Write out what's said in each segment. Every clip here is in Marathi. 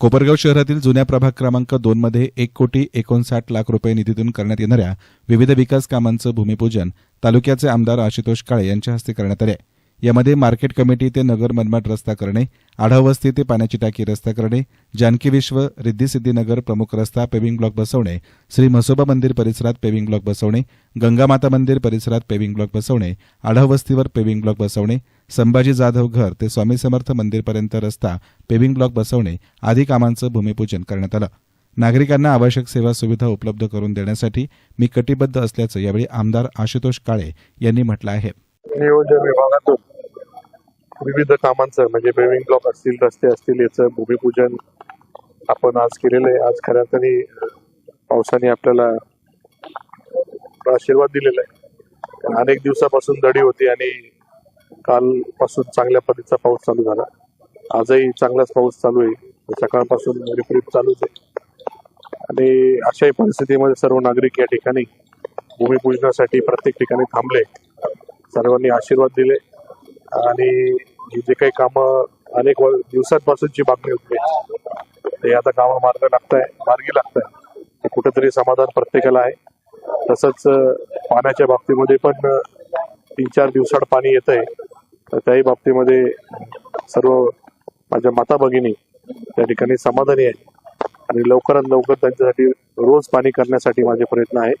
कोपरगाव शहरातील जुन्या प्रभाग क्रमांक दोनमध्ये एक कोटी एकोणसाठ लाख रुपये निधीतून करण्यात येणाऱ्या विविध विकास कामांचं भूमिपूजन तालुक्याचे आमदार आशुतोष काळे यांच्या हस्ते करण्यात आले यामध्ये मार्केट कमिटी ते नगर मनमाड रस्ता करणे आढावस्ती ते पाण्याची टाकी रस्ता करणे जानकी विश्व रिद्धी सिद्धी नगर प्रमुख रस्ता पेविंग ब्लॉक बसवणे श्री म्हसोबा मंदिर परिसरात पेविंग ब्लॉक बसवणे गंगामाता मंदिर परिसरात पेविंग ब्लॉक बसवणे आढावस्तीवर पेविंग ब्लॉक बसवणे संभाजी जाधव घर ते स्वामी समर्थ मंदिरपर्यंत रस्ता पेविंग ब्लॉक बसवणे आदी कामांचं भूमिपूजन करण्यात आलं. नागरिकांना आवश्यक सेवा सुविधा उपलब्ध करून देण्यासाठी मी कटिबद्ध असल्याचं यावेळी आमदार आशुतोष काळे यांनी म्हटलं आहे. नियोजन विभागातून विविध कामांचं म्हणजे पेविंग ब्लॉक असतील रस्ते असतील याचं भूमिपूजन आपण आज केलेलं आहे. आज खऱ्या अर्थाने पावसाने आपल्याला आशीर्वाद दिलेला आहे. अनेक दिवसापासून दडी होती आणि कालपासून चांगल्या पद्धतीचा पाऊस चालू झाला. आजही चांगलाच पाऊस चालू आहे. सकाळपासून रिपरिप चालूच आहे. आणि अशाही परिस्थितीमध्ये सर्व नागरिक या ठिकाणी भूमिपूजनासाठी प्रत्येक ठिकाणी थांबले. सर्वांनी आशीर्वाद दिले. आणि जे काही कामं अनेक दिवसांपासूनची मागणी होती ते आता कामं मार्ग लागताय मार्गी लागताय. ते कुठेतरी समाधान प्रत्येकाला आहे. तसंच पाण्याच्या बाबतीमध्ये पण तीन चार दिवसाड पाणी येत आहे तर त्याही बाबतीमध्ये सर्व माझ्या माता भगिनी त्या ठिकाणी समाधानी आहे आणि लवकरात लवकर त्यांच्यासाठी रोज पाणी करण्यासाठी माझे प्रयत्न आहे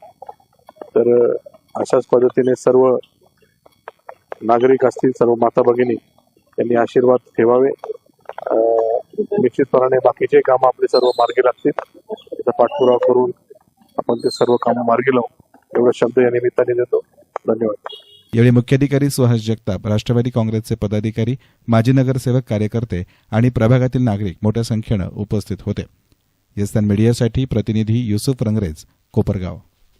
तर अशाच पद्धतीने सर्व नागरिक असतील सर्व माता भगिनी यांनी आशीर्वाद ठेवावे. निश्चितपणाने बाकीचे काम आपले सर्व मार्गी लागतील. त्याचा पाठपुरावा करून आपण ते सर्व काम मार्गी लावू. एवढा शब्द या निमित्ताने देतो. धन्यवाद. यावेळी मुख्याधिकारी सुहास जगताप राष्ट्रवादी काँग्रेसचे पदाधिकारी माजी नगरसेवक कार्यकर्ते आणि प्रभागातील नागरिक मोठ्या संख्येनं उपस्थित होते. येस्तान मीडियासाठी प्रतिनिधी युसुफ रंगरेज कोपरगाव.